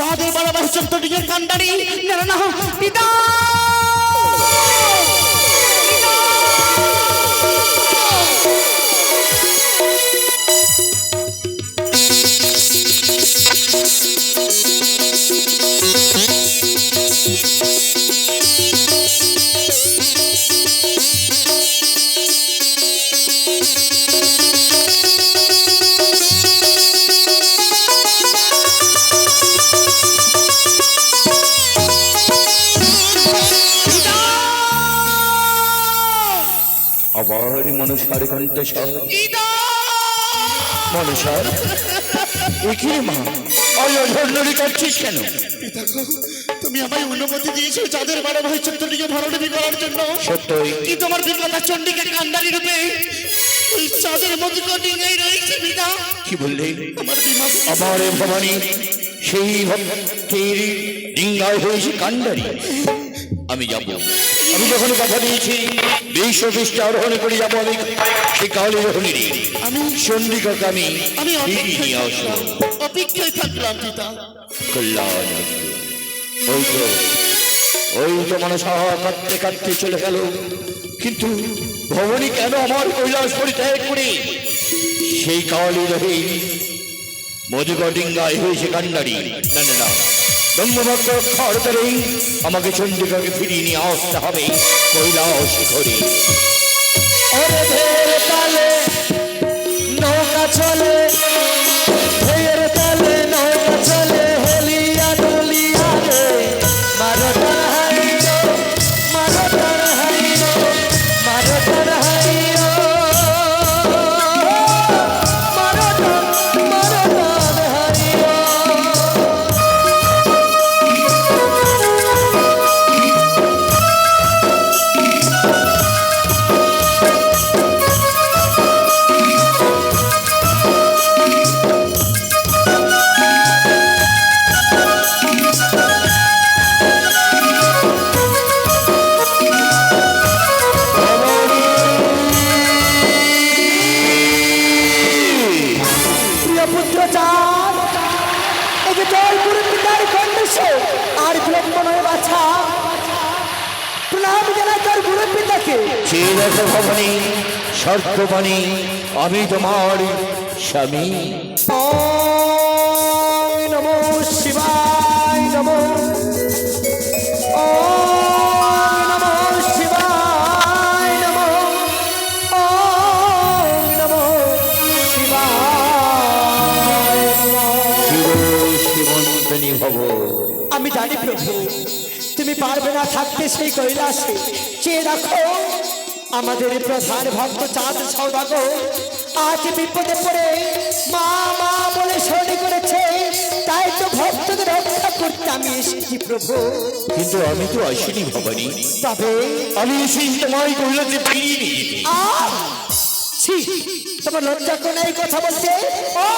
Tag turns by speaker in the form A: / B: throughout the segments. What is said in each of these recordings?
A: চাঁদের বাড়াবার চোদ্দ দিকের কান্ডারি। না না, না পিতা
B: আবার মনসার কণ্ঠস্বর মনসার একে মা? করছিস কেন?
A: তুমি আমায় অনুমতি দিয়েছ বারো ভাই চোদ্দটিকে ভরণী করার জন্য।
B: সত্যই।
A: কি তোমার বিকলা চণ্ডীকে কান্ডারি রূপে ওই চাঁদের মধ্যে ডিঙাই রয়েছে পিতা?
B: কি বললে?
A: আমার
B: আমার ভবানী সেই ভক্তের ডিঙ্গায় হয়েছে কান্ডারি আমি যাব। আমি যখন কথা দিয়েছি বিশ্ব পৃষ্ঠে আরোহণ করে যাব আমি সেই কালী রোহণীর
A: আমি
B: চন্ডিকাকে আমি
A: আমি
B: নিয়ে
A: অপেক্ষায়
B: আসব
A: থাকলাম অপেক্ষায় থাকলাম পিতা।
B: কল্যাণ ওই তো ওই তো কাঁদতে কাঁদতে চলে গেল। কিন্তু ভবনী কেন আমার কৈলাস পরিত্যাগ করে? সেই কালী রহে মধুকটিঙ্গায় হয়েছে কান্ডারি। না না না। ব্রহ্মভক্ত রক্ষার তরেই আমাকে চন্ডিকাকে ফিরিয়ে নিয়ে আসতে হবে কৈলাস
C: ওরে নৌকা চলে পিতাকে
B: ভবনী আমি তোমার স্বামী।
C: তুমি পারবে না থাকতে সেই কৈলাসে। চেয়ে রাখো আমাদের প্রধান ভক্ত চাঁদ সৌদাগর আজ বিপদে পড়ে মা মা বলে শরণি করেছে। তাই তো ভক্তদের রক্ষা করতে আমি এসেছি প্রভু।
B: কিন্তু আমি তো আসিনি ভবানী।
C: তবে
B: আমি এসেছি তোমায় কৈলাসে ফিরিয়ে নিয়ে!
C: ছি তোমার লজ্জা করে এই কথা বলতে ও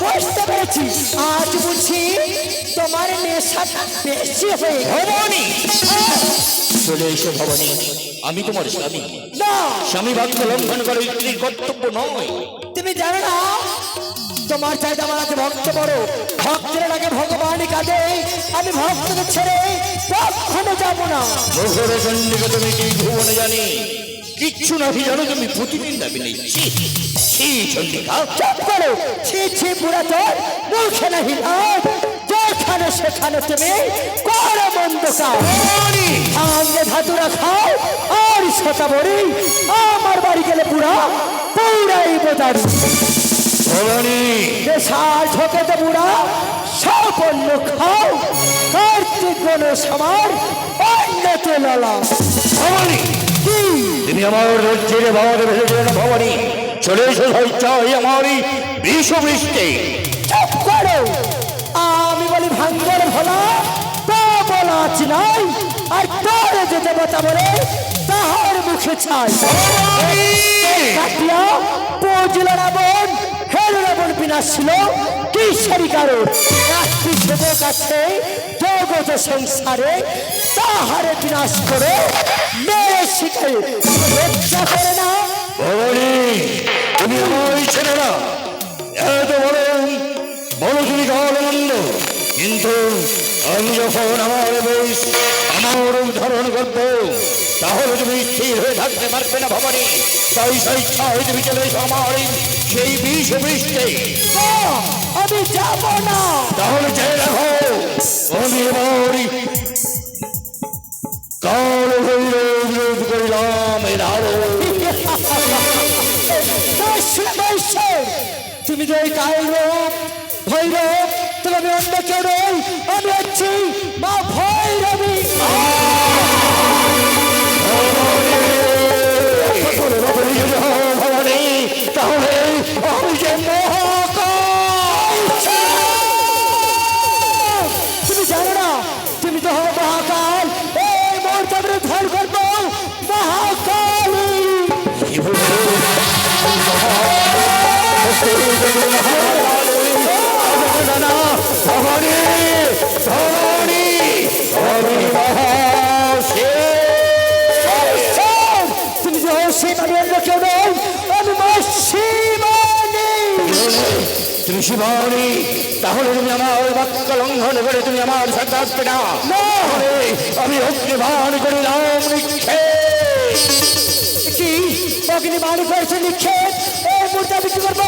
C: বুঝতে পেরেছি। আজ বুঝি তোমার নেশাটা বেশি হয়ে।
B: ভবানী। চলে এসো ভবানী। আমি তোমার স্বামী।
C: না।
B: স্বামী বাক্য লঙ্ঘন করে স্ত্রীর কর্তব্য নয়।
C: তুমি জানো না তোমার চাইতে আমার আছে ভক্ত বড়। ভক্তের আগে ভগবানই কাঁদে। আমি ভক্তকে ছেড়ে কখনো যাব না।
B: তুমি কি ভুবনে জানি? কিচ্ছু নাহি জানো তুমি প্রতিদিন দাবি নেই ছি ছি চন্ডিকা।
C: চুপ করো। ছি ছি বুড়া তোর মুখে নাহি লাভ যেখানে সেখানে তুমি করো মন্দ কাজ। সামনে ধাতুরা খাও আর সেটা বলি। আমার বাড়ি গেলে বুড়া পুরাই
B: ভবানী।
C: দেশার ঠকে তো বুড়া সাপন্ন খাও। কার্তিক গণেশ সবার অন্যতে লালা কি
B: তুমি আমার রাজ্যের ভাবে ভেসে ভবানী চলে এসো চাই আমার এই বিশ্ব বৃষ্টি
C: করো। আমি বলি ভাঙ্গর ভোলা তা বলা আছে নাই আর তোর যে দেবতা বলে তাহার মুখে ছাই। কাটিয়া পৌঁছল রাবণ হেল রাবণ বিনাশ ছিল কিসেরই কারণ? একটি সেবক আছে জগত সংসারে তাহারে বিনাশ করে মেয়ে শিখে লজ্জা করে না।
B: ভবানী তুমি আমার ছেলে না এত বড় বলো তুমি আনন্দ কিন্তু আমি যখন আমার বেশ আমার ধারণ করব তাহলে তুমি স্থির হয়ে থাকতে পারবে না ভবানী। তাই সেই ইচ্ছা হয়ে তুমি চলে এসো আমার সেই বিষ বৃষ্টি
C: আমি যাব না।
B: তাহলে জেনে রাখো আমি এবারই কাল ভৈরব এর
C: আরও তুমি যে কাল ভৈরব তুমি অন্য কেউ আমি হচ্ছি মা ভৈরবী। শিবানী
B: তাহলে তুমি আমার বাক্য লঙ্ঘন করে তুমি আমার সাথে আসবে না! আমি অগ্নিভান করিলাম।
C: কি? অগ্নি বাণী করেছে নিক্ষেপ? এই মুহূর্তে আমি কি করব?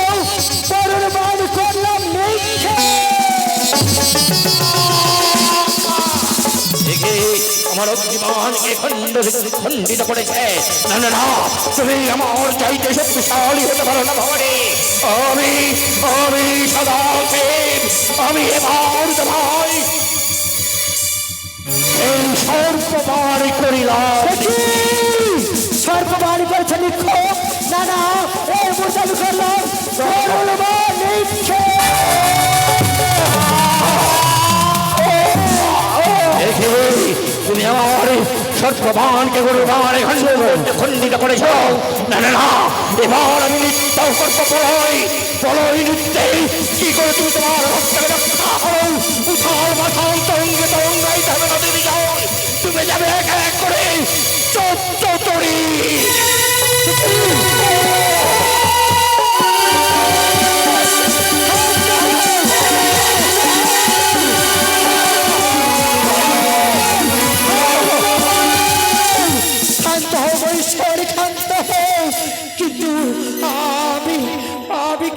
C: করলাম নিক্ষেপ।
B: দেখে আমার অগ্নিমানকে খণ্ড খণ্ডিত করেছে। না না না, তুমি আমার এই সর্ববার করিলাম।
C: দেখি করেছে নিক্ষেপ না না, এই মুহূর্তে করলাম তরুণ
B: তুমি আমার সর্ববানকে গুরুবান খণ্ড খণ্ডিত করেছ। না না না, এবার আমি নিত্য করব প্রলয় প্রলয় নৃত্যে কি করে তুমি তোমার রক্ষা হবে না যাও তুমি যাবে এক এক করে চোদ্দ তরি।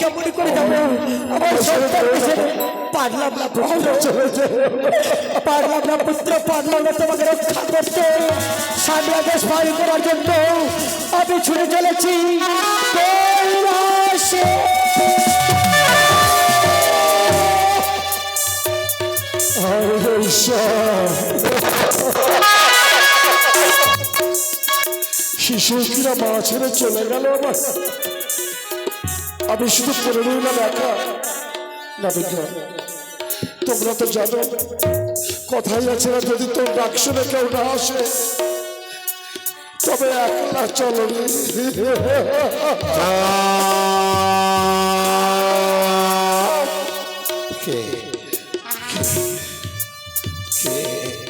C: কেমন করে আমার সন্তান পারলাম না পারলাম না, পুত্র পারলাম না, তোমাকে রক্ষা করতে। সামলাদেশ পারি করার জন্য আমি ছুটে চলেছি।
A: মা ছেড়ে চলে গেল আমার। আমি শুধু পড়ে রইলাম একা না বিজ্ঞান তোমরা তো জানো কথাই আছে না যদি তোর ডাক শুনে কেউ না আসে তবে একলা চলো কে?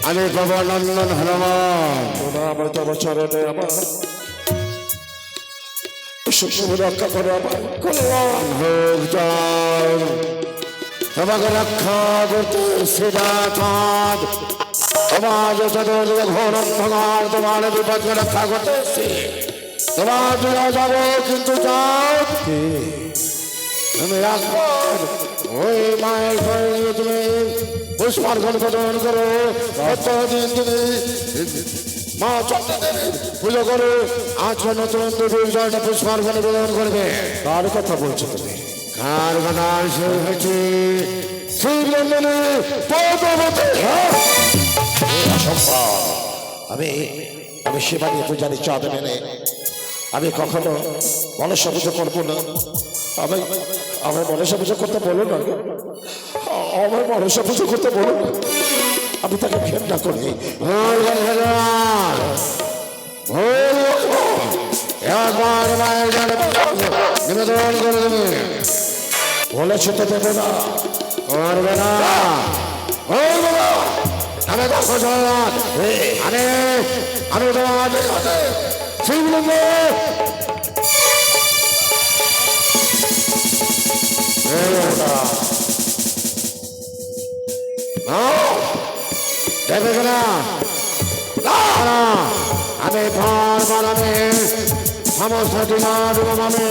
B: আমি বাবা নন্দন হনুমান।
A: আমার তব চরণে আমার। সুখম রক্ষা করে আমার কল্যাণ
B: ভোগ চাল তোমাকে রক্ষা করতে চাঁদ সমাজ চতুর্দিকে ঘোর অন্ধকার তোমার বিপদকে রক্ষা করতে। তোমার দিকে যাব কিন্তু চাঁদ তুমি রাখবেন ওই মায়ের ঘরে তুমি পুষ্পার্ঘন প্রদান করো প্রত্যেকদিন তুমি মা পুজো করো আজ নতুন দেবীর জন্য পুষ্পার্ঘন প্রদান করবে।
A: কার কথা বলছো তুমি?
B: কার সে হয়েছে? শ্রীবন্দনে পদবতে
A: আমি আমি সেবা নিয়ে পূজারি চাঁদ মেনে। আমি কখনো মনসা পুজো করব না। আমি আমার মনসা পুজো করতে বলো না। আমার মনসা পুজো করতে বলো না। আমি তাকে ঘেন্না করি।
B: নিবেদন করে দেবে
A: বলেছে তো দেবে না
B: করবে না। আমি দেখো জগন্নাথ আরে আমি তোমার শিবলিঙ্গ
A: দেবে না। না, আমি ভার বানাবে। সমস্ত ডিমান্ড আমি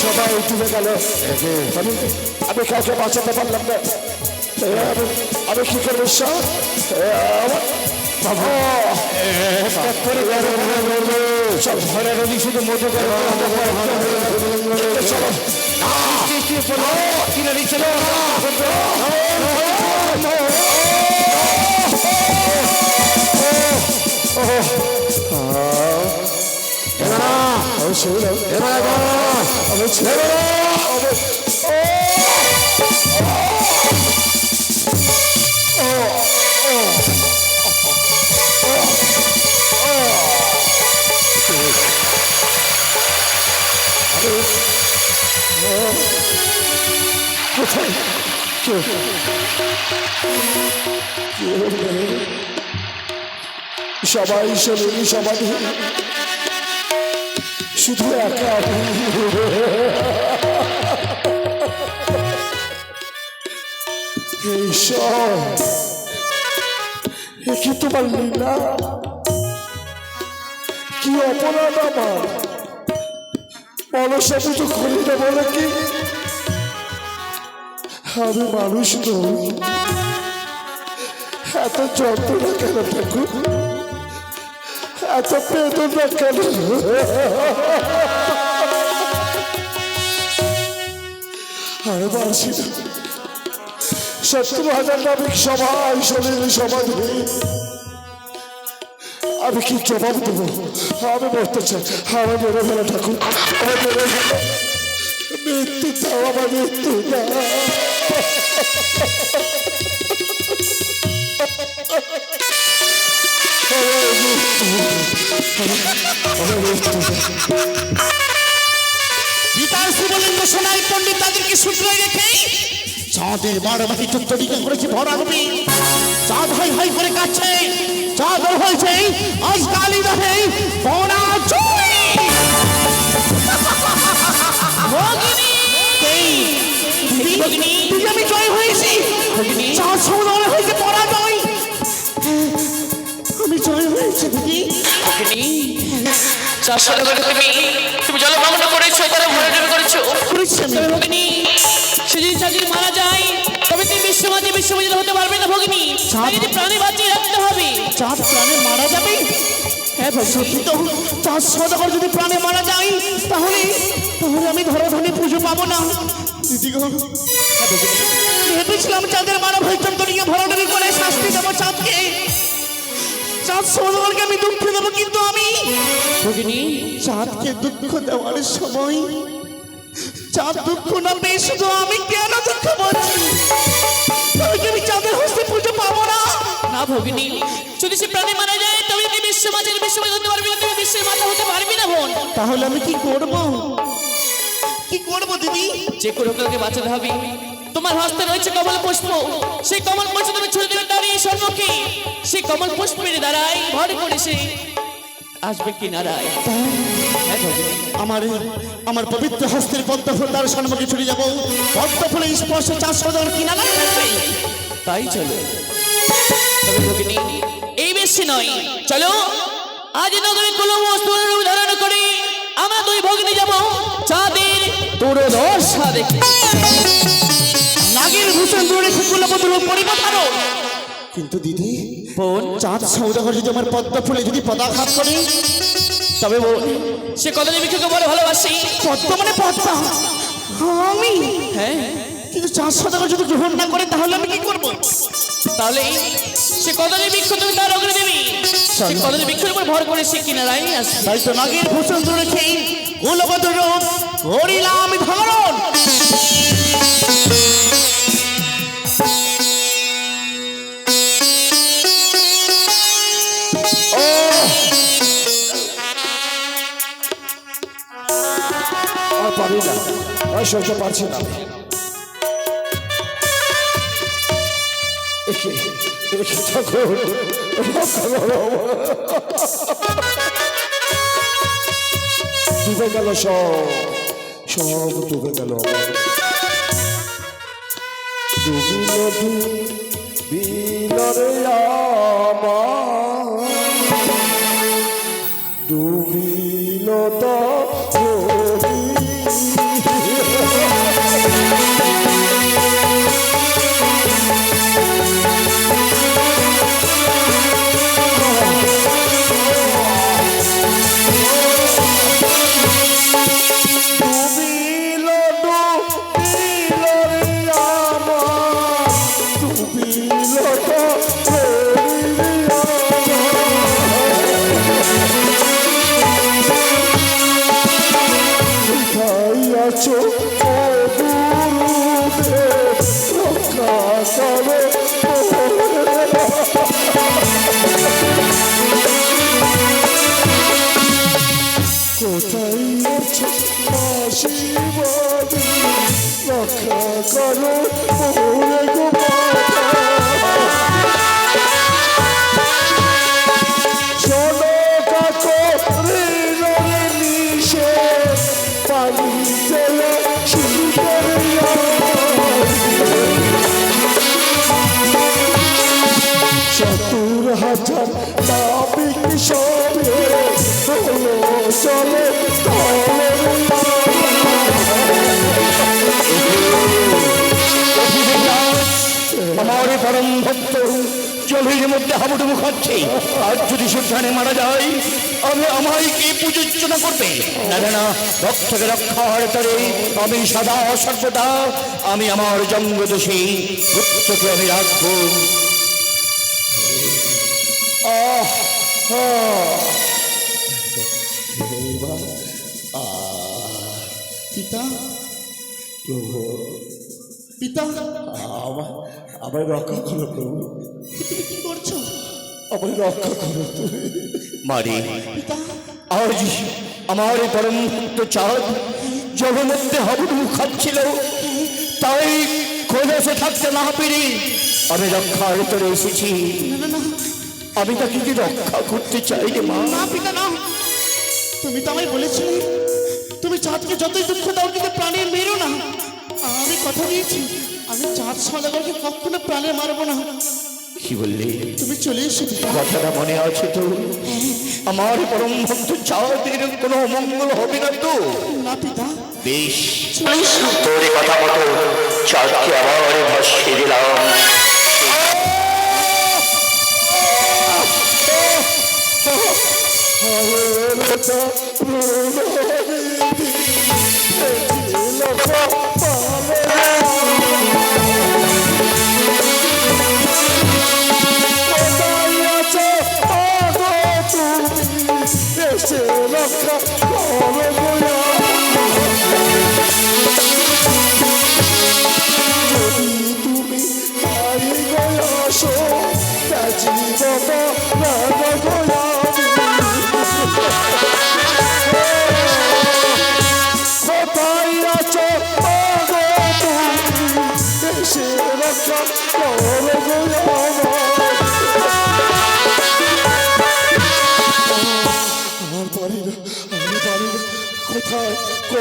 A: সবাই ডুবে গেল। আমি আমি কাউকে বাঁচাতে পারলাম না। আমি কি করব বাবা সব ঘরে রবি শুধু মতো করে চলো সবাই শরীর সমাধি শুধু একা। ঈশ্বর কি তোমার লীলা কি অপরাধ আমার? অলসা পুজো করি না বলে কি আমি মানুষ নই এত যন্ত্রণা কেন ঠাকুর এত বেদনা কেন? আরে পারছি না সত্তর হাজার নাবিক সবাই শরীর সমাধি। আমি কি জবাব দেবো? আমি মরতে চাই আমার মেরে ফেলা ঠাকুর। আমার মেরে ফেলা। মৃত্যু চাও আমার মৃত্যু। না
D: পিতার শিবলিঙ্গ সোনাই পণ্ডিত তাদেরকে সূত্রায় রেখে চাঁদের বারবাটি চত্বরিকা করেছে ভরানবী চাঁদ হাই হাই করে কাটছে, চাঁদ হয়েছে, আজ কালী চুই ভগিনী দিদি আমি জয় হয়েছি। চাঁদ সমুদ্র হয়েছে পরাজয়। আমি জয় হয়েছে দিদি
E: তুমি তুমি জলমগ্ন করেছ তারা ভরাটন করেছ। ভগিনী সে যদি চাকরি মারা যায় তবে তুমি বিশ্বমাঝে বিশ্বমাজিত হতে পারবে না ভগিনী। যদি প্রাণী বাঁচিয়ে রাখতে হবে।
D: চাঁদ প্রাণে মারা যাবে হ্যাঁ সত্যি তো। চাঁদ সদাগর যদি প্রাণে মারা যায় তাহলে তাহলে আমি ধরাধনে পুজো পাবো না। ভেবেছিলাম চাঁদের মারা ভৈচন্দ্র নিয়ে ভরাডরি করে শাস্তি দেবো চাঁদকে। চাঁদ সদাগরকে আমি দুঃখ দেবো কিন্তু আমি চাঁদকে দুঃখ দেওয়ার সময় চাঁদ দুঃখ না পেয়ে শুধু আমি কেন দুঃখ পাচ্ছি আমি চাঁদের হস্তে পুজো পাবো না।
E: না ভগিনী যদি সে প্রাণী মারা যায় তবে তুমি বিশ্বমাঝের বিশ্বমাজ হতে পারবে না তুমি বিশ্বের মাথা হতে পারবি না বোন।
D: তাহলে আমি কি করব? কি করব দিদি?
E: যে করে হোক বাঁচাতে হবে। তোমার হস্তে রয়েছে কমল পুষ্প। সেই কমল পুষ্প তুমি ছুড়ে দেবে দাঁড়িয়ে সম্মুখে। সেই কমল পুষ্পের দ্বারাই ভর করে সে আসবে কিনারায়। হ্যাঁ ভগিনী
D: আমার আমার পবিত্র হস্তের পদ্ম ফুল তার সম্মুখে ছুটে যাব। পদ্ম ফুলে স্পর্শ চাষ সদন কিনা না
E: তাই চলো। তবে ভগিনী এই বেশি নয়। চলো। আজ নগরে কোনো বস্তু ধারণ করে আমরা দুই ভগিনী যাব। চাঁদের দুর্দশা দেখে
D: নাগের ভূষণ দূরে বদল পরিবর্তন।
A: কিন্তু দিদি
E: বোন।
D: চাঁদ সৌদাগর যদি আমার পদ্ম ফুলে যদি পদাঘাত করে
E: তবে বোন সে কতদিন বিক্ষুকে বলে ভালোবাসি?
D: পদ্ম মানে পদ্মা। আমি।
E: হ্যাঁ।
D: কিন্তু চাঁদ সৌদাগর যদি গ্রহণ না করে তাহলে আমি কি করব?
E: তাহলে সে কতদিন বিক্ষ তুমি তার অগ্রে দেবী সে কতদিন বিক্ষের উপর ভর করে সে কিনারায় আসবে?
D: তাই তো নাগের ভূষণ দূরে রূপ করিলাম ধারণ।
A: পারি না। আর সহ্য পারছি না। ঠাকুর। ডুবে গেল সব সব ডুবে গেল ডুবিল তো আছো রক্ষা করো কোথায় আছো আশীর্বাদী রক্ষা করো ওরে
B: আমার পরম ভক্ত জলের মধ্যে হাবুডুবু খাচ্ছে আর যদি সেখানে মারা যায় আমি আমায় কে পূজোর্চনা করবে না না, ভক্তকে রক্ষার তরে আমি সদা সর্বদা আমি আমার জঙ্গদোষী পুত্রকে আমি রাখব।
D: পিতা?
A: প্রভু
D: পিতা?
A: আমার আমার রক্ষা করো প্রভু।
D: তুমি কি করছ?
A: আমার রক্ষা করো তুমি।
B: মারি।
D: পিতা?
B: আজ আমার পরম ভক্ত চাঁদ মধ্যে হাবুডুবু খাচ্ছিল তাই খোঁজে থাকতে না পেরে আমি রক্ষার তরে এসেছি।
D: না না না
B: আমি তাকে কি রক্ষা করতে চাই রে মা।
D: না পিতা না। তুমি তো আমায় বলেছিলে। তুমি চাঁদকে যতই দুঃখ দাও কিন্তু প্রাণে মেরো না। আমি কথা দিয়েছি আমি চাঁদ সদাগরকে কখনো প্রাণে মারবো না।
B: কি বললি?
D: তুমি চলে এসো
B: কথাটা মনে আছে তো? আমার পরম ভক্ত চাঁদের কোনো অমঙ্গল হবে না তো?
D: না পিতা।
B: বেশ। তোর কথা মতো চাঁদকে আবার ভাসিয়ে দিলাম
A: এসে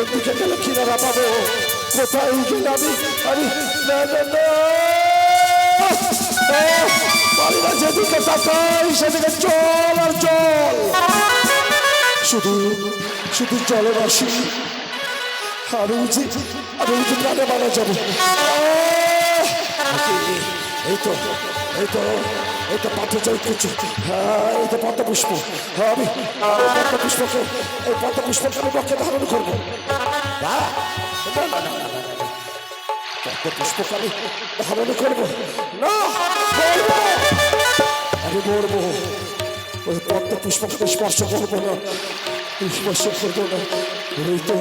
A: কোন দিকে গেলে কিনারা পাবো? কোথায় গেলে আমি আমি না না না। আহ! বাড়ি না, যেদিকে তাকাই, সেদিকে জল আর জল শুধু শুধু জলে বাসি আমি উঠি আমি উঠি প্রাণে মারা যাব। এই তো। এই তো এই তো পাত্র কিছু হ্যাঁ এই তো পুষ্প। হ্যাঁ আমি আমি পদ্ম পুষ্পকে এই পদ্ম পুষ্পকে আমি বক্ষে ধারণ করব। না, না, না, না, না, না, না। পদ্ম পুষ্পকে আমি ধারণ করব। না আমি মরবো। ওই পদ্ম পুষ্পকে স্পর্শ করব না। স্পর্শ করব না। ওই তো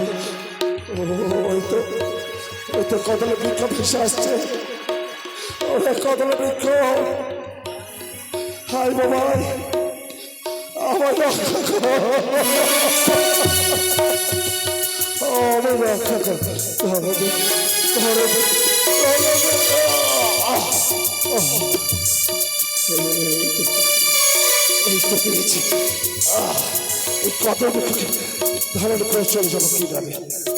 A: ওই তো ওই তো কদলে বৃক্ষ ভেসে আসছে। ওরে কদলে বৃক্ষ হাই বাবাই আমার রক্ষা রক্ষা ধরো ধরো এই তো পেয়েছি। এই কত ধারণ করে চলে যাব কি আহ,